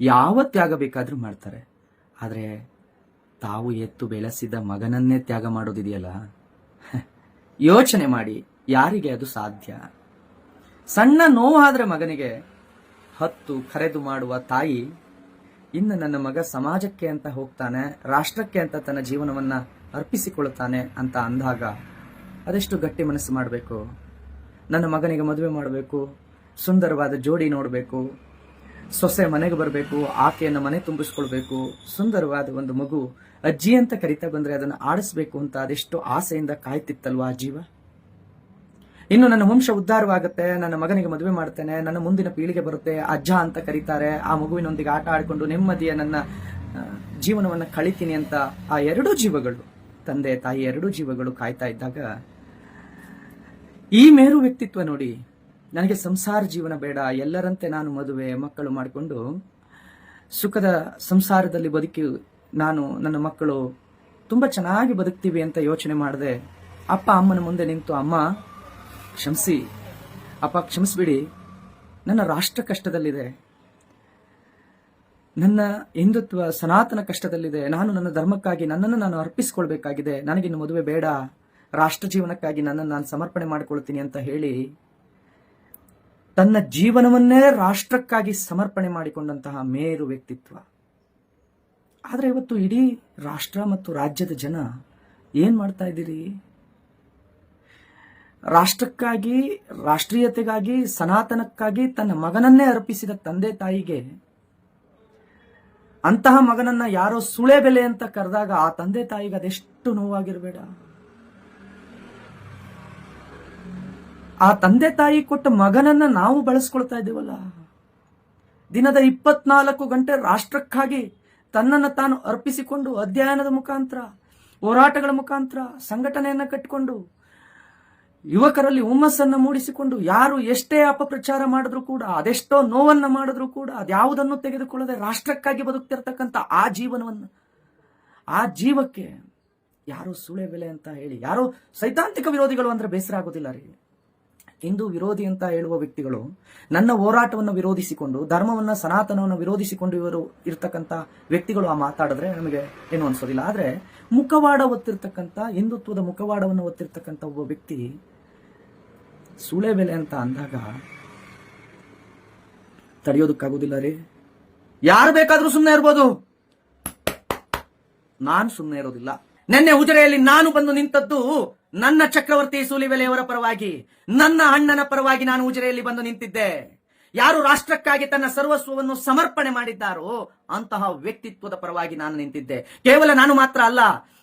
ಯಾವ ತ್ಯಾಗ ಬೇಕಾದರೂ ಮಾಡ್ತಾರೆ. ಆದರೆ ತಾವು ಎತ್ತು ಬೆಳೆಸಿದ ಮಗನನ್ನೇ ತ್ಯಾಗ ಮಾಡೋದಿದೆಯಲ್ಲ? ಯೋಚನೆ ಮಾಡಿ, ಯಾರಿಗೆ ಅದು ಸಾಧ್ಯ? ಸಣ್ಣ ನೋವಾದರೆ ಮಗನಿಗೆ ಹತ್ತು ಕರೆದು ಮಾಡುವ ತಾಯಿ ಇನ್ನು ನನ್ನ ಮಗ ಸಮಾಜಕ್ಕೆ ಅಂತ ಹೋಗ್ತಾನೆ, ರಾಷ್ಟ್ರಕ್ಕೆ ಅಂತ ತನ್ನ ಜೀವನವನ್ನ ಅರ್ಪಿಸಿಕೊಳ್ಳುತ್ತಾನೆ ಅಂತ ಅಂದಾಗ ಅದೆಷ್ಟು ಗಟ್ಟಿ ಮನಸ್ಸು ಮಾಡಬೇಕು? ನನ್ನ ಮಗನಿಗೆ ಮದುವೆ ಮಾಡಬೇಕು, ಸುಂದರವಾದ ಜೋಡಿ ನೋಡಬೇಕು ಸೊಸೆ ಮನೆಗೆ ಬರಬೇಕು, ಆಕೆಯನ್ನು ಮನೆ ತುಂಬಿಸ್ಕೊಳ್ಬೇಕು, ಸುಂದರವಾದ ಒಂದು ಮಗು, ಅಜ್ಜಿ ಅಂತ ಕರಿತಾ ಬಂದ್ರೆ ಅದನ್ನು ಆಡಿಸ್ಬೇಕು ಅಂತ ಅದೆಷ್ಟು ಆಸೆಯಿಂದ ಕಾಯ್ತಿತ್ತಲ್ವಾ ಆ ಜೀವ? ಇನ್ನು ನನ್ನ ವಂಶ ಉದ್ಧಾರವಾಗುತ್ತೆ, ನನ್ನ ಮಗನಿಗೆ ಮದುವೆ ಮಾಡ್ತೇನೆ, ನನ್ನ ಮುಂದಿನ ಪೀಳಿಗೆ ಬರುತ್ತೆ, ಅಜ್ಜ ಅಂತ ಕರೀತಾರೆ, ಆ ಮಗುವಿನೊಂದಿಗೆ ಆಟ ಆಡಿಕೊಂಡು ನೆಮ್ಮದಿಯ ನನ್ನ ಜೀವನವನ್ನ ಕಳಿತೀನಿ ಅಂತ ಆ ಎರಡೂ ಜೀವಗಳು, ತಂದೆ ತಾಯಿ ಎರಡೂ ಜೀವಗಳು ಕಾಯ್ತಾ ಇದ್ದಾಗ ಈ ಮೇರು ವ್ಯಕ್ತಿತ್ವ ನೋಡಿ ನನಗೆ ಸಂಸಾರ ಜೀವನ ಬೇಡ, ಎಲ್ಲರಂತೆ ನಾನು ಮದುವೆ, ಮಕ್ಕಳು ಮಾಡಿಕೊಂಡು ಸುಖದ ಸಂಸಾರದಲ್ಲಿ ಬದುಕಿ ನಾನು ನನ್ನ ಮಕ್ಕಳು ತುಂಬ ಚೆನ್ನಾಗಿ ಬದುಕ್ತೀವಿ ಅಂತ ಯೋಚನೆ ಮಾಡಿದೆ ಅಪ್ಪ ಅಮ್ಮನ ಮುಂದೆ ನಿಂತು, ಅಮ್ಮ, ಕ್ಷಮಿಸಿ, ಅಪ್ಪ ಕ್ಷಮಿಸ್ಬಿಡಿ, ನನ್ನ ರಾಷ್ಟ್ರ ಕಷ್ಟದಲ್ಲಿದೆ. ನನ್ನ ಹಿಂದುತ್ವ ಸನಾತನ ಕಷ್ಟದಲ್ಲಿದೆ. ನಾನು ನನ್ನ ಧರ್ಮಕ್ಕಾಗಿ ನನ್ನನ್ನು ನಾನು ಅರ್ಪಿಸಿಕೊಳ್ಬೇಕಾಗಿದೆ. ನನಗಿನ್ನು ಮದುವೆ ಬೇಡ. ರಾಷ್ಟ್ರ ಜೀವನಕ್ಕಾಗಿ ನನ್ನನ್ನು ನಾನು ಸಮರ್ಪಣೆ ಮಾಡಿಕೊಳ್ತೀನಿ ಅಂತ ಹೇಳಿ ತನ್ನ ಜೀವನವನ್ನೇ ರಾಷ್ಟ್ರಕ್ಕಾಗಿ ಸಮರ್ಪಣೆ ಮಾಡಿಕೊಂಡಂತಹ ಮೇರು ವ್ಯಕ್ತಿತ್ವ. ಆದರೆ ಇವತ್ತು ಇಡೀ ರಾಷ್ಟ್ರ ಮತ್ತು ರಾಜ್ಯದ ಜನ ಏನು ಮಾಡ್ತಾ ಇದ್ದೀರಿ? ರಾಷ್ಟ್ರಕ್ಕಾಗಿ, ರಾಷ್ಟ್ರೀಯತೆಗಾಗಿ, ಸನಾತನಕ್ಕಾಗಿ ತನ್ನ ಮಗನನ್ನೇ ಅರ್ಪಿಸಿದ ತಂದೆ ತಾಯಿಗೆ ಅಂತಹ ಮಗನನ್ನ ಯಾರೋ ಸುಳೆ ಬೆಲೆ ಅಂತ ಕರೆದಾಗ ಆ ತಂದೆ ತಾಯಿಗೆ ಅದೆಷ್ಟು ನೋವಾಗಿರಬೇಡ. ಆ ತಂದೆ ತಾಯಿ ಕೊಟ್ಟ ಮಗನನ್ನ ನಾವು ಬಳಸ್ಕೊಳ್ತಾ ಇದ್ದೇವಲ್ಲ? ದಿನದ ಇಪ್ಪತ್ನಾಲ್ಕು ಗಂಟೆ ರಾಷ್ಟ್ರಕ್ಕಾಗಿ ತನ್ನನ್ನು ತಾನು ಅರ್ಪಿಸಿಕೊಂಡು ಅಧ್ಯಯನದ ಮುಖಾಂತರ, ಹೋರಾಟಗಳ ಮುಖಾಂತರ ಸಂಘಟನೆಯನ್ನ ಕಟ್ಟಿಕೊಂಡು ಯುವಕರಲ್ಲಿ ಹುಮ್ಮಸ್ಸನ್ನು ಮೂಡಿಸಿಕೊಂಡು ಯಾರು ಎಷ್ಟೇ ಅಪಪ್ರಚಾರ ಮಾಡಿದ್ರು ಕೂಡ, ಅದೆಷ್ಟೋ ನೋವನ್ನು ಮಾಡಿದ್ರು ಕೂಡ, ಅದ್ಯಾವುದನ್ನು ತೆಗೆದುಕೊಳ್ಳದೆ ರಾಷ್ಟ್ರಕ್ಕಾಗಿ ಬದುಕ್ತಿರ್ತಕ್ಕಂಥ ಆ ಜೀವನವನ್ನು, ಆ ಜೀವಕ್ಕೆ ಯಾರೋ ಸುಳೆ ಬೆಲೆ ಅಂತ ಹೇಳಿ, ಯಾರೋ ಸೈದ್ಧಾಂತಿಕ ವಿರೋಧಿಗಳು ಅಂದ್ರೆ ಬೇಸರ ಆಗೋದಿಲ್ಲ ರೀ. ಹಿಂದೂ ವಿರೋಧಿ ಅಂತ ಹೇಳುವ ವ್ಯಕ್ತಿಗಳು ನನ್ನ ಹೋರಾಟವನ್ನು ವಿರೋಧಿಸಿಕೊಂಡು, ಧರ್ಮವನ್ನ ಸನಾತನವನ್ನು ವಿರೋಧಿಸಿಕೊಂಡು ಇವರು ಇರ್ತಕ್ಕಂಥ ವ್ಯಕ್ತಿಗಳು ಆ ಮಾತಾಡಿದ್ರೆ ನಮಗೆ ಏನು ಅನ್ಸೋದಿಲ್ಲ. ಆದ್ರೆ ಮುಖವಾಡ ಒತ್ತಿರ್ತಕ್ಕಂಥ, ಹಿಂದುತ್ವದ ಮುಖವಾಡವನ್ನು ಒತ್ತಿರ್ತಕ್ಕಂಥ ಒಬ್ಬ ವ್ಯಕ್ತಿ ಸುಳೆ ಬೆಲೆ ಅಂತ ಅಂದಾಗ ತಡೆಯೋದಕ್ಕಾಗೋದಿಲ್ಲ ರೀ. ಯಾರು ಬೇಕಾದರೂ ಸುಮ್ಮನೆ ಇರ್ಬೋದು. ನಾನು ಸುಮ್ಮನೆ ಇರೋದಿಲ್ಲ. ನಿನ್ನೆ ಉಜಿರೆಯಲ್ಲಿ ನಾನು ಬಂದು ನಿಂತದ್ದು ನನ್ನ ಚಕ್ರವರ್ತಿ ಸೂಲಿವೆಲೆಯವರ ಪರವಾಗಿ, ನನ್ನ ಅಣ್ಣನ ಪರವಾಗಿ ನಾನು ಉಜಿರೆಯಲ್ಲಿ ಬಂದು ನಿಂತಿದ್ದೆ. ಯಾರು ರಾಷ್ಟ್ರಕ್ಕಾಗಿ ತನ್ನ ಸರ್ವಸ್ವವನ್ನು ಸಮರ್ಪಣೆ ಮಾಡಿದ್ದಾರೋ ಅಂತಹ ವ್ಯಕ್ತಿತ್ವದ ಪರವಾಗಿ ನಾನು ನಿಂತಿದ್ದೆ. ಕೇವಲ ನಾನು ಮಾತ್ರ ಅಲ್ಲ,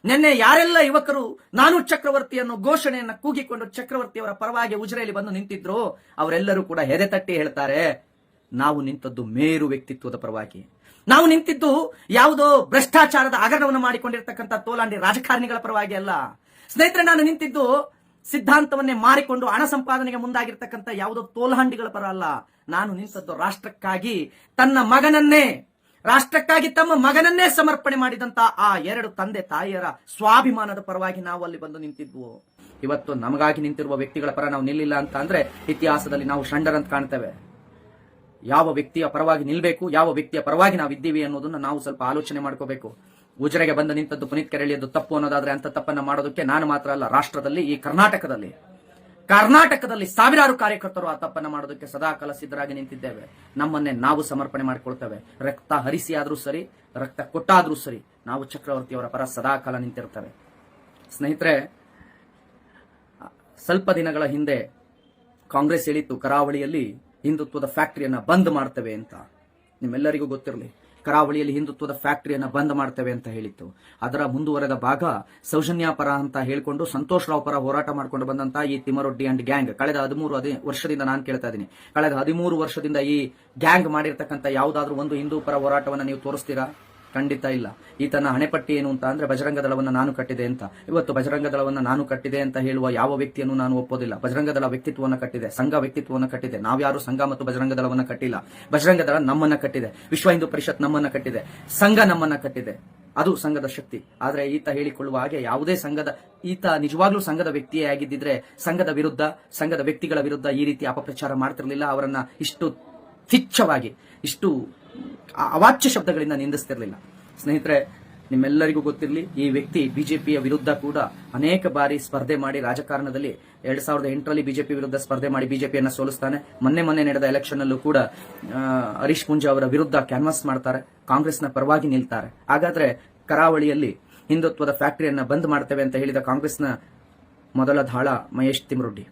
ನಿನ್ನೆ ಯಾರೆಲ್ಲ ಯುವಕರು ನಾನು ಚಕ್ರವರ್ತಿಯನ್ನು ಘೋಷಣೆಯನ್ನು ಕೂಗಿಕೊಂಡು ಚಕ್ರವರ್ತಿಯವರ ಪರವಾಗಿ ಉಜಿರೆಯಲ್ಲಿ ಬಂದು ನಿಂತಿದ್ರು, ಅವರೆಲ್ಲರೂ ಕೂಡ ಹೆದೆ ತಟ್ಟಿ ಹೇಳ್ತಾರೆ, ನಾವು ನಿಂತದ್ದು ಮೇರು ವ್ಯಕ್ತಿತ್ವದ ಪರವಾಗಿ. ನಾವು ನಿಂತಿದ್ದು ಯಾವುದೋ ಭ್ರಷ್ಟಾಚಾರದ ಆಗರಣವನ್ನು ಮಾಡಿಕೊಂಡಿರ್ತಕ್ಕಂಥ ತೋಲಾಂಡಿ ರಾಜಕಾರಣಿಗಳ ಪರವಾಗಿ ಅಲ್ಲ. ಸ್ನೇಹಿತರೆ, ನಾನು ನಿಂತಿದ್ದು ಸಿದ್ಧಾಂತವನ್ನೇ ಮಾರಿಕೊಂಡು ಹಣ ಸಂಪಾದನೆಗೆ ಮುಂದಾಗಿರ್ತಕ್ಕಂಥ ಯಾವುದೋ ತೋಲಹಂಡಿಗಳ ಪರ ಅಲ್ಲ. ನಾನು ನಿಂತದ್ದು ರಾಷ್ಟ್ರಕ್ಕಾಗಿ, ತನ್ನ ಮಗನನ್ನೇ, ರಾಷ್ಟ್ರಕ್ಕಾಗಿ ತಮ್ಮ ಮಗನನ್ನೇ ಸಮರ್ಪಣೆ ಮಾಡಿದಂತ ಆ ಎರಡು ತಂದೆ ತಾಯಿಯರ ಸ್ವಾಭಿಮಾನದ ಪರವಾಗಿ ನಾವು ಅಲ್ಲಿ ಬಂದು ನಿಂತಿದ್ವು. ಇವತ್ತು ನಮಗಾಗಿ ನಿಂತಿರುವ ವ್ಯಕ್ತಿಗಳ ಪರ ನಾವು ನಿಲ್ಲಿಲ್ಲ ಅಂತ ಅಂದ್ರೆ ಇತಿಹಾಸದಲ್ಲಿ ನಾವು ಷಂಡರಂತ ಕಾಣ್ತೇವೆ. ಯಾವ ವ್ಯಕ್ತಿಯ ಪರವಾಗಿ ನಿಲ್ಬೇಕು, ಯಾವ ವ್ಯಕ್ತಿಯ ಪರವಾಗಿ ನಾವು ಇದ್ದೀವಿ ಅನ್ನೋದನ್ನ ನಾವು ಸ್ವಲ್ಪ ಆಲೋಚನೆ ಮಾಡ್ಕೋಬೇಕು. ಉಜರೆಗೆ ಬಂದ ನಿಂತದ್ದು ಪುನೀತ್ ಕೆರಳಿಯದ್ದು ತಪ್ಪು ಅನ್ನೋದಾದ್ರೆ ಅಂತ ತಪ್ಪನ್ನ ಮಾಡೋದಕ್ಕೆ ನಾನು ಮಾತ್ರ ಅಲ್ಲ, ರಾಷ್ಟ್ರದಲ್ಲಿ, ಈ ಕರ್ನಾಟಕದಲ್ಲಿ. ಕರ್ನಾಟಕದಲ್ಲಿ ಸಾವಿರಾರು ಕಾರ್ಯಕರ್ತರು ಆ ತಪ್ಪನ್ನ ಮಾಡೋದಕ್ಕೆ ಸದಾಕಾಲ ಸಿದ್ಧರಾಗಿ ನಿಂತಿದ್ದೇವೆ. ನಮ್ಮನ್ನೇ ನಾವು ಸಮರ್ಪಣೆ ಮಾಡಿಕೊಳ್ತೇವೆ. ರಕ್ತ ಹರಿಸಿ ಆದ್ರೂ ಸರಿ, ರಕ್ತ ಕೊಟ್ಟಾದ್ರೂ ಸರಿ, ನಾವು ಚಕ್ರವರ್ತಿಯವರ ಪರ ಸದಾಕಾಲ ನಿಂತಿರ್ತೇವೆ. ಸ್ನೇಹಿತರೆ ಸ್ವಲ್ಪ ದಿನಗಳ ಹಿಂದೆ ಕಾಂಗ್ರೆಸ್ ಹೇಳಿತ್ತು ಕರಾವಳಿಯಲ್ಲಿ ಹಿಂದುತ್ವದ ಫ್ಯಾಕ್ಟರಿಯನ್ನ ಬಂದ್ ಮಾಡ್ತೇವೆ ಅಂತ. ನಿಮ್ಮೆಲ್ಲರಿಗೂ ಗೊತ್ತಿರಲಿ, ಕರಾವಳಿಯಲ್ಲಿ ಹಿಂದುತ್ವದ ಫ್ಯಾಕ್ಟರಿಯನ್ನ ಬಂದ್ ಮಾಡ್ತೇವೆ ಅಂತ ಹೇಳಿತ್ತು. ಅದರ ಮುಂದುವರೆದ ಭಾಗ ಸೌಜನ್ಯ ಪರ ಅಂತ ಹೇಳಿಕೊಂಡು ಸಂತೋಷ್ ರಾವ್ ಪರ ಹೋರಾಟ ಮಾಡ್ಕೊಂಡು ಬಂದಂತ ಈ ತಿಮರೊಡ್ಡಿ ಅಂಡ್ ಗ್ಯಾಂಗ್. ಕಳೆದ ಹದಿಮೂರು ಹದಿ ವರ್ಷದಿಂದ ನಾನು ಕೇಳ್ತಾ ಇದ್ದೀನಿ ಕಳೆದ ಹದಿಮೂರು ವರ್ಷದಿಂದ ಈ ಗ್ಯಾಂಗ್ ಮಾಡಿರ್ತಕ್ಕಂಥ ಯಾವುದಾದ್ರೂ ಒಂದು ಹಿಂದೂ ಪರ ಹೋರಾಟವನ್ನು ನೀವು ತೋರಿಸ್ತೀರಾ? ಖಂಡಿತ ಇಲ್ಲ. ಈತನ ಹಣೆಪಟ್ಟಿ ಏನು ಅಂತ ಅಂದ್ರೆ ಬಜರಂಗ ದಳವನ್ನು ನಾನು ಕಟ್ಟಿದೆ ಅಂತ. ಇವತ್ತು ಬಜರಂಗ ದಳವನ್ನು ನಾನು ಕಟ್ಟಿದೆ ಅಂತ ಹೇಳುವ ಯಾವ ವ್ಯಕ್ತಿಯನ್ನು ನಾನು ಒಪ್ಪೋದಿಲ್ಲ. ಬಜರಂಗ ದಳ ವ್ಯಕ್ತಿತ್ವವನ್ನು ಕಟ್ಟಿದೆ. ಸಂಘ ವ್ಯಕ್ತಿತ್ವವನ್ನು ಕಟ್ಟಿದೆ. ನಾವ್ಯಾರು ಸಂಘ ಮತ್ತು ಬಜರಂಗ ದಳವನ್ನು ಕಟ್ಟಿಲ್ಲ. ಬಜರಂಗ ದಳ ನಮ್ಮನ್ನ ಕಟ್ಟಿದೆ. ವಿಶ್ವ ಹಿಂದೂ ಪರಿಷತ್ ನಮ್ಮನ್ನ ಕಟ್ಟಿದೆ. ಸಂಘ ನಮ್ಮನ್ನ ಕಟ್ಟಿದೆ. ಅದು ಸಂಘದ ಶಕ್ತಿ. ಆದ್ರೆ ಈತ ಹೇಳಿಕೊಳ್ಳುವ ಹಾಗೆ ಯಾವುದೇ ಸಂಘದ, ಈತ ನಿಜವಾಗ್ಲೂ ಸಂಘದ ವ್ಯಕ್ತಿಯೇ ಆಗಿದ್ದಿದ್ರೆ ಸಂಘದ ವಿರುದ್ಧ, ಸಂಘದ ವ್ಯಕ್ತಿಗಳ ವಿರುದ್ಧ ಈ ರೀತಿ ಅಪಪ್ರಚಾರ ಮಾಡ್ತಿರಲಿಲ್ಲ. ಅವರನ್ನ ಇಷ್ಟು ತುಚ್ಛವಾಗಿ, ಇಷ್ಟು ಅವಾಚ್ಯ ಶಬ್ದಗಳಿಂದ ನಿಂದಿಸ್ತಿರ್ಲಿಲ್ಲ. ಸ್ನೇಹಿತರೆ, ನಿಮ್ಮೆಲ್ಲರಿಗೂ ಗೊತ್ತಿರಲಿ, ಈ ವ್ಯಕ್ತಿ ಬಿಜೆಪಿಯ ವಿರುದ್ಧ ಕೂಡ ಅನೇಕ ಬಾರಿ ಸ್ಪರ್ಧೆ ಮಾಡಿ ರಾಜಕಾರಣದಲ್ಲಿ ಎರಡ್ ಸಾವಿರದ ಎಂಟರಲ್ಲಿ ಬಿಜೆಪಿ ವಿರುದ್ಧ ಸ್ಪರ್ಧೆ ಮಾಡಿ ಬಿಜೆಪಿಯನ್ನು ಸೋಲಿಸ್ತಾನೆ. ಮೊನ್ನೆ ಮೊನ್ನೆ ನಡೆದ ಎಲೆಕ್ಷನ್ ಅಲ್ಲೂ ಕೂಡ ಹರೀಶ್ ಪುಂಜಾ ಅವರ ವಿರುದ್ಧ ಕ್ಯಾನ್ವಾಸ್ ಮಾಡ್ತಾರೆ. ಕಾಂಗ್ರೆಸ್ನ ಪರವಾಗಿ ನಿಲ್ತಾರೆ. ಹಾಗಾದ್ರೆ ಕರಾವಳಿಯಲ್ಲಿ ಹಿಂದುತ್ವದ ಫ್ಯಾಕ್ಟರಿಯನ್ನ ಬಂದ್ ಮಾಡ್ತೇವೆ ಅಂತ ಹೇಳಿದ ಕಾಂಗ್ರೆಸ್ನ ಮೊದಲ ದಾಳ ಮಹೇಶ್ ತಿಮ್ರೊಡ್ಡಿ.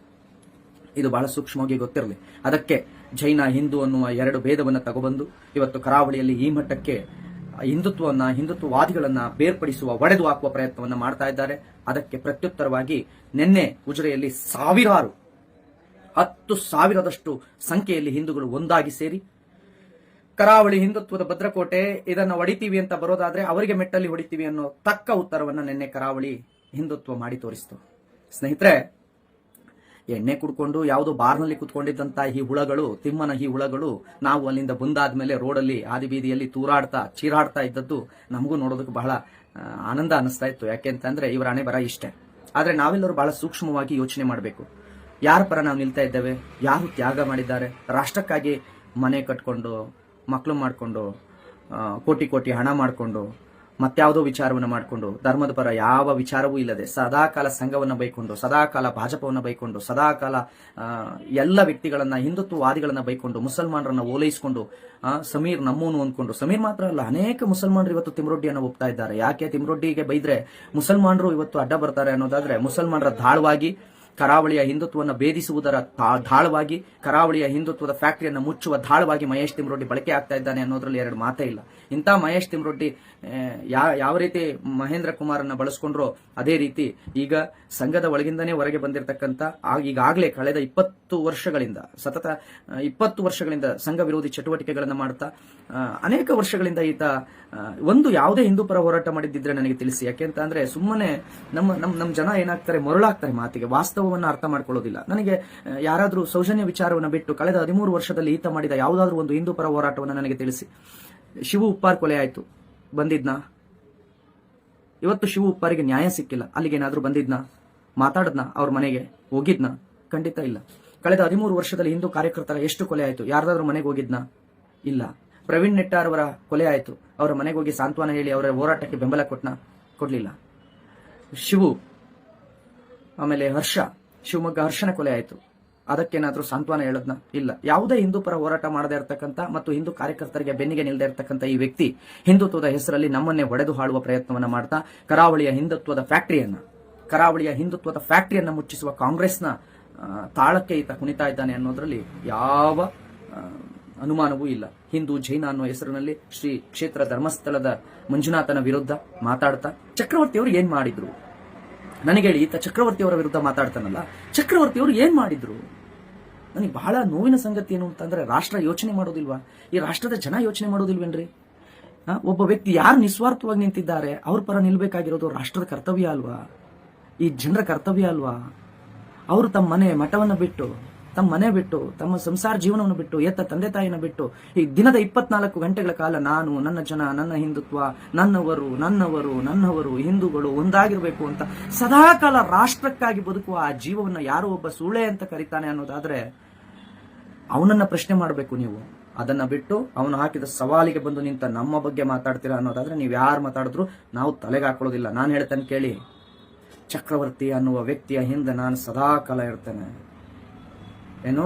ಇದು ಬಹಳ ಸೂಕ್ಷ್ಮವಾಗಿ ಗೊತ್ತಿರಲಿ. ಅದಕ್ಕೆ ಜೈನ, ಹಿಂದೂ ಅನ್ನುವ ಎರಡು ಭೇದವನ್ನು ತಗೊಬಂದು ಇವತ್ತು ಕರಾವಳಿಯಲ್ಲಿ ಈ ಮಟ್ಟಕ್ಕೆ ಹಿಂದುತ್ವವನ್ನ ಹಿಂದುತ್ವವಾದಿಗಳನ್ನ ಬೇರ್ಪಡಿಸುವ, ಒಡೆದು ಹಾಕುವ ಪ್ರಯತ್ನವನ್ನು ಮಾಡ್ತಾ ಇದ್ದಾರೆ. ಅದಕ್ಕೆ ಪ್ರತ್ಯುತ್ತರವಾಗಿ ನಿನ್ನೆ ಉಜಿರೆಯಲ್ಲಿ ಸಾವಿರಾರು, ಹತ್ತು ಸಾವಿರದಷ್ಟು ಸಂಖ್ಯೆಯಲ್ಲಿ ಹಿಂದೂಗಳು ಒಂದಾಗಿ ಸೇರಿ ಕರಾವಳಿ ಹಿಂದುತ್ವದ ಭದ್ರಕೋಟೆ, ಇದನ್ನ ಹೊಡಿತೀವಿ ಅಂತ ಬರೋದಾದ್ರೆ ಅವರಿಗೆ ಮೆಟ್ಟಲ್ಲಿ ಹೊಡಿತೀವಿ ಅನ್ನೋ ತಕ್ಕ ಉತ್ತರವನ್ನ ನಿನ್ನೆ ಕರಾವಳಿ ಹಿಂದುತ್ವ ಮಾಡಿ ತೋರಿಸಿತು. ಸ್ನೇಹಿತರೆ ಎಣ್ಣೆ ಕುಡ್ಕೊಂಡು ಯಾವುದೋ ಬಾರ್ನಲ್ಲಿ ಕುತ್ಕೊಂಡಿದ್ದಂತ ಈ ಹುಳಗಳು, ತಿಮ್ಮನ ಈ ಹುಳಗಳು ನಾವು ಅಲ್ಲಿಂದ ಬಂದಾದ್ಮೇಲೆ ರೋಡಲ್ಲಿ ಆದಿ ಬೀದಿಯಲ್ಲಿ ತೂರಾಡ್ತಾ, ಚೀರಾಡ್ತಾ ಇದ್ದದ್ದು ನಮಗೂ ನೋಡೋದಕ್ಕೆ ಬಹಳ ಆನಂದ ಅನಿಸ್ತಾ ಇತ್ತು. ಯಾಕೆಂತಂದ್ರೆ ಇವರ ಹಣೆ ಬರ ಇಷ್ಟೇ. ಆದ್ರೆ ನಾವೆಲ್ಲರೂ ಬಹಳ ಸೂಕ್ಷ್ಮವಾಗಿ ಯೋಚನೆ ಮಾಡಬೇಕು. ಯಾರ ಪರ ನಾವು ನಿಲ್ತಾ ಇದ್ದೇವೆ? ಯಾರು ತ್ಯಾಗ ಮಾಡಿದ್ದಾರೆ? ರಾಷ್ಟ್ರಕ್ಕಾಗಿ ಮನೆ ಕಟ್ಕೊಂಡು ಮಕ್ಕಳು ಮಾಡಿಕೊಂಡು ಕೋಟಿ ಕೋಟಿ ಹಣ ಮಾಡಿಕೊಂಡು ಮತ್ಯಾವುದೋ ವಿಚಾರವನ್ನು ಮಾಡಿಕೊಂಡು, ಧರ್ಮದ ಪರ ಯಾವ ವಿಚಾರವೂ ಇಲ್ಲದೆ ಸದಾಕಾಲ ಸಂಘವನ್ನು ಬೈಕೊಂಡು, ಸದಾಕಾಲ ಭಾಜಪವನ್ನು ಬೈಕೊಂಡು, ಸದಾಕಾಲ ಎಲ್ಲ ವ್ಯಕ್ತಿಗಳನ್ನ, ಹಿಂದುತ್ವವಾದಿಗಳನ್ನು ಬೈಕೊಂಡು, ಮುಸಲ್ಮಾನರನ್ನು ಓಲೈಸಿಕೊಂಡು ಸಮೀರ್ ನಮ್ಮೂನು ಅಂದ್ಕೊಂಡು ಸಮೀರ್ ಮಾತ್ರ ಅಲ್ಲ, ಅನೇಕ ಮುಸಲ್ಮಾನರು ಇವತ್ತು ತಿಮ್ರೊಡ್ಡಿಯನ್ನು ಒಪ್ತಾ ಇದ್ದಾರೆ. ಯಾಕೆ ತಿಮ್ರೊಡ್ಡಿಗೆ ಬೈದ್ರೆ ಮುಸಲ್ಮಾನರು ಇವತ್ತು ಅಡ್ಡ ಬರ್ತಾರೆ ಅನ್ನೋದಾದ್ರೆ ಮುಸಲ್ಮಾನರ ಧಾಳವಾಗಿ ಕರಾವಳಿಯ ಹಿಂದುತ್ವವನ್ನು ಭೇದಿಸುವುದರ ಧಾಳವಾಗಿ, ಕರಾವಳಿಯ ಹಿಂದುತ್ವದ ಫ್ಯಾಕ್ಟರಿಯನ್ನು ಮುಚ್ಚುವ ಧಾಳವಾಗಿ ಮಹೇಶ್ ತಿಮ್ರೊಡ್ಡಿ ಬಳಕೆ ಆಗ್ತಾ ಇದ್ದಾನೆ ಅನ್ನೋದ್ರಲ್ಲಿ ಎರಡು ಮಾತೇ ಇಲ್ಲ. ಇಂಥ ಮಹೇಶ್ ತಿಮ್ರೊಡ್ಡಿ ಯಾವ ರೀತಿ ಮಹೇಂದ್ರ ಕುಮಾರನ್ನ ಬಳಸ್ಕೊಂಡ್ರೋ ಅದೇ ರೀತಿ ಈಗ ಸಂಘದ ಒಳಗಿಂದನೇ ಹೊರಗೆ ಬಂದಿರತಕ್ಕಂಥ ಈಗಾಗಲೇ ಕಳೆದ ಇಪ್ಪತ್ತು ವರ್ಷಗಳಿಂದ, ಸತತ ಇಪ್ಪತ್ತು ವರ್ಷಗಳಿಂದ ಸಂಘ ವಿರೋಧಿ ಚಟುವಟಿಕೆಗಳನ್ನು ಮಾಡ್ತಾ ಅನೇಕ ವರ್ಷಗಳಿಂದ ಈತ ಒಂದು ಯಾವುದೇ ಹಿಂದೂ ಪರ ಹೋರಾಟ ಮಾಡಿದ್ದಿದ್ರೆ ನನಗೆ ತಿಳಿಸಿ. ಯಾಕೆಂತ ಅಂದ್ರೆ ಸುಮ್ಮನೆ ನಮ್ಮ ನಮ್ಮ ನಮ್ಮ ಜನ ಏನಾಗ್ತಾರೆ ಮರುಳಾಗ್ತಾರೆ ಮಾತಿಗೆ. ವಾಸ್ತವವನ್ನು ಅರ್ಥ ಮಾಡಿಕೊಳ್ಳೋದಿಲ್ಲ. ನನಗೆ ಯಾರಾದರೂ ಸೌಜನ್ಯ ವಿಚಾರವನ್ನು ಬಿಟ್ಟು ಕಳೆದ ಹದಿಮೂರು ವರ್ಷದಲ್ಲಿ ಈತ ಮಾಡಿದ ಯಾವುದಾದ್ರೂ ಒಂದು ಹಿಂದೂ ಪರ ಹೋರಾಟವನ್ನು ನನಗೆ ತಿಳಿಸಿ. ಶಿವು ಉಪ್ಪಾರ್ ಕೊಲೆ ಆಯಿತು. ಬಂದಿದ್ನಾ? ಇವತ್ತು ಶಿವು ಉಪ್ಪಾರಿಗೆ ನ್ಯಾಯ ಸಿಕ್ಕಿಲ್ಲ. ಅಲ್ಲಿಗೇನಾದರೂ ಬಂದಿದ್ನಾ? ಮಾತಾಡದ್ನ? ಅವ್ರ ಮನೆಗೆ ಹೋಗಿದ್ನಾ? ಖಂಡಿತ ಇಲ್ಲ. ಕಳೆದ ಹದಿಮೂರು ವರ್ಷದಲ್ಲಿ ಹಿಂದೂ ಕಾರ್ಯಕರ್ತರ ಎಷ್ಟು ಕೊಲೆ ಆಯಿತು? ಯಾರ್ದಾದ್ರೂ ಮನೆಗೆ ಹೋಗಿದ್ನಾ? ಇಲ್ಲ. ಪ್ರವೀಣ್ ನೆಟ್ಟಾರ್ ಅವರ ಕೊಲೆ ಆಯಿತು. ಅವರ ಮನೆಗೆ ಹೋಗಿ ಸಾಂತ್ವನ ಹೇಳಿ ಅವರ ಹೋರಾಟಕ್ಕೆ ಬೆಂಬಲ ಕೊಟ್ನ? ಕೊಡಲಿಲ್ಲ. ಶಿವು ಆಮೇಲೆ ಹರ್ಷ, ಶಿವಮೊಗ್ಗ ಹರ್ಷನ ಕೊಲೆ ಆಯಿತು. ಅದಕ್ಕೇನಾದರೂ ಸಾಂತ್ವನ ಹೇಳದ್ನ? ಇಲ್ಲ. ಯಾವುದೇ ಹಿಂದೂ ಪರ ಹೋರಾಟ ಮಾಡದೇ ಇರತಕ್ಕಂತ ಮತ್ತು ಹಿಂದೂ ಕಾರ್ಯಕರ್ತರಿಗೆ ಬೆನ್ನಿಗೆ ನಿಲ್ಲದೇ ಇರತಕ್ಕಂತ ಈ ವ್ಯಕ್ತಿ ಹಿಂದುತ್ವದ ಹೆಸರಲ್ಲಿ ನಮ್ಮನ್ನೇ ಹೊಡೆದು ಹಾಳುವ ಪ್ರಯತ್ನವನ್ನ ಮಾಡ್ತಾ, ಕರಾವಳಿಯ ಹಿಂದುತ್ವದ ಫ್ಯಾಕ್ಟರಿಯನ್ನ, ಕರಾವಳಿಯ ಹಿಂದುತ್ವದ ಫ್ಯಾಕ್ಟರಿಯನ್ನ ಮುಚ್ಚಿಸುವ ಕಾಂಗ್ರೆಸ್ನ ತಾಳಕ್ಕೆ ಈತ ಕುಣಿತಾ ಇದ್ದಾನೆ ಅನ್ನೋದ್ರಲ್ಲಿ ಯಾವ ಅನುಮಾನವೂ ಇಲ್ಲ. ಹಿಂದೂ ಜೈನ ಅನ್ನೋ ಹೆಸರಿನಲ್ಲಿ ಶ್ರೀ ಕ್ಷೇತ್ರ ಧರ್ಮಸ್ಥಳದ ಮಂಜುನಾಥನ ವಿರುದ್ಧ ಮಾತಾಡ್ತಾ, ಚಕ್ರವರ್ತಿಯವರು ಏನ್ ಮಾಡಿದ್ರು? ನನಗೆ ಹೇಳಿ, ಈತ ಚಕ್ರವರ್ತಿಯವರ ವಿರುದ್ಧ ಮಾತಾಡ್ತಾನಲ್ಲ, ಚಕ್ರವರ್ತಿಯವರು ಏನ್ ಮಾಡಿದ್ರು? ನನಗೆ ಬಹಳ ನೋವಿನ ಸಂಗತಿ ಏನು ಅಂತಂದ್ರೆ ರಾಷ್ಟ್ರ ಯೋಚನೆ ಮಾಡೋದಿಲ್ವಾ? ಈ ರಾಷ್ಟ್ರದ ಜನ ಯೋಚನೆ ಮಾಡೋದಿಲ್ವೇನ್ರಿ? ಒಬ್ಬ ವ್ಯಕ್ತಿ ಯಾರು ನಿಸ್ವಾರ್ಥವಾಗಿ ನಿಂತಿದ್ದಾರೆ, ಅವ್ರ ಪರ ನಿಲ್ಬೇಕಾಗಿರೋದು ರಾಷ್ಟ್ರದ ಕರ್ತವ್ಯ ಅಲ್ವಾ? ಈ ಜನರ ಕರ್ತವ್ಯ ಅಲ್ವಾ? ಅವರು ತಮ್ಮ ಮನೆ ಮಠವನ್ನು ಬಿಟ್ಟು ತಮ್ಮ ಮನೆ ಬಿಟ್ಟು, ತಮ್ಮ ಸಂಸಾರ ಜೀವನವನ್ನು ಬಿಟ್ಟು, ಎತ್ತ ತಂದೆ ತಾಯಿನ ಬಿಟ್ಟು, ಈ ದಿನದ ಇಪ್ಪತ್ನಾಲ್ಕು ಗಂಟೆಗಳ ಕಾಲ ನಾನು, ನನ್ನ ಜನ, ನನ್ನ ಹಿಂದುತ್ವ, ನನ್ನವರು ನನ್ನವರು ನನ್ನವರು, ಹಿಂದೂಗಳು ಒಂದಾಗಿರಬೇಕು ಅಂತ ಸದಾಕಾಲ ರಾಷ್ಟ್ರಕ್ಕಾಗಿ ಬದುಕುವ ಆ ಜೀವವನ್ನು ಯಾರೋ ಒಬ್ಬ ಸೂಳೆ ಅಂತ ಕರೀತಾನೆ ಅನ್ನೋದಾದ್ರೆ ಅವನನ್ನ ಪ್ರಶ್ನೆ ಮಾಡಬೇಕು ನೀವು. ಅದನ್ನ ಬಿಟ್ಟು ಅವನು ಹಾಕಿದ ಸವಾಲಿಗೆ ಬಂದು ನಿಂತ ನಮ್ಮ ಬಗ್ಗೆ ಮಾತಾಡ್ತೀರಾ ಅನ್ನೋದಾದ್ರೆ ನೀವು ಯಾರು ಮಾತಾಡಿದ್ರು ನಾವು ತಲೆಗೆ ಹಾಕೊಳ್ಳೋದಿಲ್ಲ. ನಾನು ಹೇಳ್ತೇನೆ ಕೇಳಿ, ಚಕ್ರವರ್ತಿ ಅನ್ನುವ ವ್ಯಕ್ತಿಯ ಹಿಂದೆ ನಾನು ಸದಾ ಕಾಲ ಇರ್ತೇನೆ. ಏನು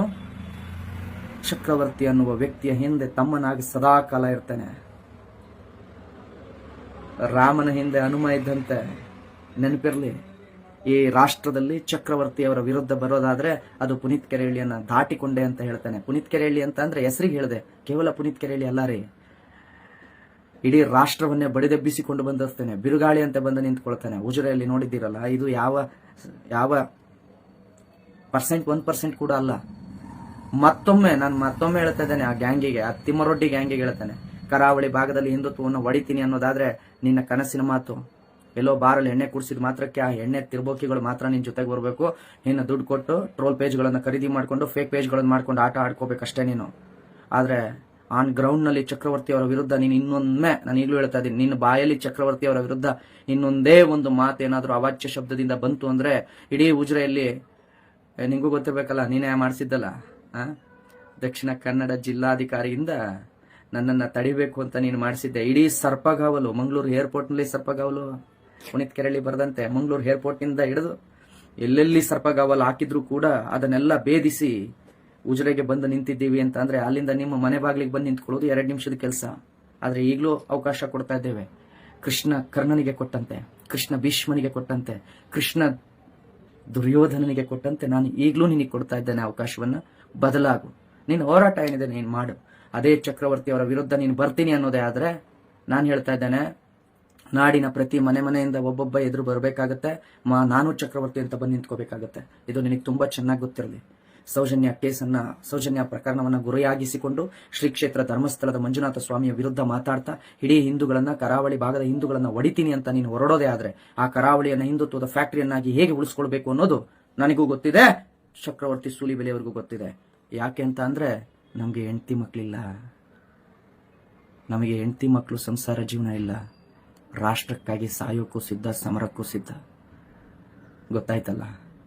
ಚಕ್ರವರ್ತಿ ಅನ್ನುವ ವ್ಯಕ್ತಿಯ ಹಿಂದೆ ತಮ್ಮನಾಗಿ ಸದಾಕಾಲ ಇರ್ತಾನೆ. ರಾಮನ ಹಿಂದೆ ಹನುಮ ಇದ್ದಂತೆ ನೆನಪಿರಲಿ, ಈ ರಾಷ್ಟ್ರದಲ್ಲಿ ಚಕ್ರವರ್ತಿಯವರ ವಿರುದ್ಧ ಬರೋದಾದ್ರೆ ಅದು ಪುನೀತ್ ಕೆರೆಹಳ್ಳಿಯನ್ನ ದಾಟಿಕೊಂಡೆ ಅಂತ ಹೇಳ್ತಾನೆ. ಪುನೀತ್ ಕೆರೆಹಳ್ಳಿ ಅಂತ ಅಂದ್ರೆ ಹೆಸರಿಗೆ ಹೇಳಿದೆ, ಕೇವಲ ಪುನೀತ್ ಕೆರೆಹಳ್ಳಿ ಅಲ್ಲ ರೀ. ಇಡೀ ರಾಷ್ಟ್ರವನ್ನೇ ಬಡಿದೆಬ್ಬಿಸಿಕೊಂಡು ಬಂದಿರ್ತೇನೆ, ಬಿರುಗಾಳಿ ಅಂತ ಬಂದು ನಿಂತ್ಕೊಳ್ತಾನೆ. ಉಜಿರೆಯಲ್ಲಿ ನೋಡಿದ್ದೀರಲ್ಲ, ಇದು ಯಾವ ಯಾವ ಪರ್ಸೆಂಟ್ ಒಂದು ಪರ್ಸೆಂಟ್ ಕೂಡ ಅಲ್ಲ. ಮತ್ತೊಮ್ಮೆ ನಾನು ಮತ್ತೊಮ್ಮೆ ಹೇಳ್ತಾ ಇದ್ದೇನೆ ಆ ಗ್ಯಾಂಗಿಗೆ, ಆ ತಿಮ್ಮರೊಡ್ಡಿ ಗ್ಯಾಂಗಿಗೆ ಹೇಳ್ತಾನೆ. ಕರಾವಳಿ ಭಾಗದಲ್ಲಿ ಹಿಂದುತ್ವವನ್ನು ಹೊಡಿತೀನಿ ಅನ್ನೋದಾದ್ರೆ ನಿನ್ನ ಕನಸಿನ ಮಾತು. ಎಲ್ಲೋ ಬಾರಲ್ಲಿ ಎಣ್ಣೆ ಕುಡಿಸಿದ ಮಾತ್ರಕ್ಕೆ ಆ ಎಣ್ಣೆ ತಿರ್ಬೋಕಿಗಳು ಮಾತ್ರ ನಿನ್ನ ಜೊತೆಗೆ ಬರಬೇಕು. ನಿನ್ನ ದುಡ್ಡು ಕೊಟ್ಟು ಟ್ರೋಲ್ ಪೇಜ್ಗಳನ್ನು ಖರೀದಿ ಮಾಡಿಕೊಂಡು ಫೇಕ್ ಪೇಜ್ಗಳನ್ನು ಮಾಡ್ಕೊಂಡು ಆಟ ಆಡ್ಕೋಬೇಕಷ್ಟೇ ನೀನು. ಆದ್ರೆ ಆನ್ ಗ್ರೌಂಡ್ನಲ್ಲಿ ಚಕ್ರವರ್ತಿ ಅವರ ವಿರುದ್ಧ ನೀನು ಇನ್ನೊಮ್ಮೆ, ನಾನು ಈಗಲೂ ಹೇಳ್ತಾ ಇದ್ದೀನಿ, ನಿನ್ನ ಬಾಯಲ್ಲಿ ಚಕ್ರವರ್ತಿ ಅವರ ವಿರುದ್ಧ ಇನ್ನೊಂದೇ ಒಂದು ಮಾತು ಏನಾದರೂ ಅವಾಚ್ಯ ಶಬ್ದದಿಂದ ಬಂತು ಅಂದ್ರೆ ಇಡೀ ಉಜಿರೆಯಲ್ಲಿ ನಿಂಗೂ ಗೊತ್ತಿರಬೇಕಲ್ಲ, ನೀನೇ ಮಾಡಿಸಿದ್ದಲ್ಲ? ದಕ್ಷಿಣ ಕನ್ನಡ ಜಿಲ್ಲಾಧಿಕಾರಿಯಿಂದ ನನ್ನನ್ನು ತಡಿಬೇಕು ಅಂತ ನೀನು ಮಾಡಿಸಿದ್ದೆ. ಇಡೀ ಸರ್ಪಗಾವಲು, ಮಂಗಳೂರು ಏರ್ಪೋರ್ಟ್ನಲ್ಲಿ ಸರ್ಪಗಾವಲು, ಪುನೀತ್ ಕೆರಳಿ ಬರೆದಂತೆ ಮಂಗಳೂರು ಏರ್ಪೋರ್ಟ್ನಿಂದ ಹಿಡಿದು ಎಲ್ಲೆಲ್ಲಿ ಸರ್ಪಗಾವಲು ಹಾಕಿದ್ರು ಕೂಡ ಅದನ್ನೆಲ್ಲ ಭೇದಿಸಿ ಉಜಿರೆಗೆ ಬಂದು ನಿಂತಿದ್ದೀವಿ ಅಂತ ಅಂದ್ರೆ ಅಲ್ಲಿಂದ ನಿಮ್ಮ ಮನೆ ಬಾಗಿಲಿಗೆ ಬಂದು ನಿಂತ್ಕೊಳ್ಳೋದು ಎರಡು ನಿಮಿಷದ ಕೆಲಸ. ಆದರೆ ಈಗಲೂ ಅವಕಾಶ ಕೊಡ್ತಾ ಇದ್ದೇವೆ. ಕೃಷ್ಣ ಕರ್ಣನಿಗೆ ಕೊಟ್ಟಂತೆ, ಕೃಷ್ಣ ಭೀಷ್ಮನಿಗೆ ಕೊಟ್ಟಂತೆ, ಕೃಷ್ಣ ದುರ್ಯೋಧನನಿಗೆ ಕೊಟ್ಟಂತೆ ನಾನು ಈಗಲೂ ನಿನಗೆ ಕೊಡ್ತಾ ಇದ್ದೇನೆ ಅವಕಾಶವನ್ನ. ಬದಲಾಗು. ನೀನು ಹೋರಾಟ ಏನಿದೆ ನೀನು ಮಾಡು. ಅದೇ ಚಕ್ರವರ್ತಿ ಅವರ ವಿರುದ್ಧ ನೀನು ಬರ್ತೀನಿ ಅನ್ನೋದೇ ಆದ್ರೆ ನಾನು ಹೇಳ್ತಾ ಇದ್ದೇನೆ, ನಾಡಿನ ಪ್ರತಿ ಮನೆ ಮನೆಯಿಂದ ಒಬ್ಬೊಬ್ಬ ಎದುರು ಬರಬೇಕಾಗತ್ತೆ. ಮಾ, ನಾನು ಚಕ್ರವರ್ತಿ ಅಂತ ಬಂದು ನಿಂತ್ಕೋಬೇಕಾಗತ್ತೆ. ಇದು ನಿನಗೆ ತುಂಬಾ ಚೆನ್ನಾಗಿ ಗೊತ್ತಿರಲಿ. ಸೌಜನ್ಯ ಕೇಸನ್ನ, ಸೌಜನ್ಯ ಪ್ರಕರಣವನ್ನ ಗುರಿಯಾಗಿಸಿಕೊಂಡು ಶ್ರೀ ಕ್ಷೇತ್ರ ಧರ್ಮಸ್ಥಳದ ಮಂಜುನಾಥ ಸ್ವಾಮಿಯ ವಿರುದ್ಧ ಮಾತಾಡ್ತಾ, ಇಡೀ ಹಿಂದೂಗಳನ್ನ, ಕರಾವಳಿ ಭಾಗದ ಹಿಂದೂಗಳನ್ನ ಹೊಡಿತೀನಿ ಅಂತ ನೀನು ಹೊರಡೋದೇ ಆದ್ರೆ, ಆ ಕರಾವಳಿಯನ್ನ ಹಿಂದುತ್ವದ ಫ್ಯಾಕ್ಟರಿಯನ್ನಾಗಿ ಹೇಗೆ ಉಳಿಸ್ಕೊಳ್ಬೇಕು ಅನ್ನೋದು ನನಗೂ ಗೊತ್ತಿದೆ. ಚಕ್ರವರ್ತಿ ಸೂಲಿಬೆಲೆಯವರಿಗೂ ಗೊತ್ತಿದೆ. ಯಾಕೆ ಅಂತ ಅಂದ್ರೆ, ನಮಗೆ ಹೆಂಡತಿ ಮಕ್ಕಳಿಲ್ಲ ನಮಗೆ ಹೆಂಡತಿ ಮಕ್ಕಳು ಸಂಸಾರ ಜೀವನ ಇಲ್ಲ. ರಾಷ್ಟ್ರಕ್ಕಾಗಿ ಸಾಯೋಕ್ಕೂ ಸಿದ್ಧ, ಸಮರಕ್ಕೂ ಸಿದ್ಧ. ಗೊತ್ತಾಯ್ತಲ್ಲ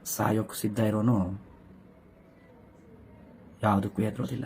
ಸಾಯೋಕ್ಕೂ ಸಿದ್ಧ ಇರೋನು ಯಾವುದಕ್ಕೂ ಹೆದರೋದಿಲ್ಲ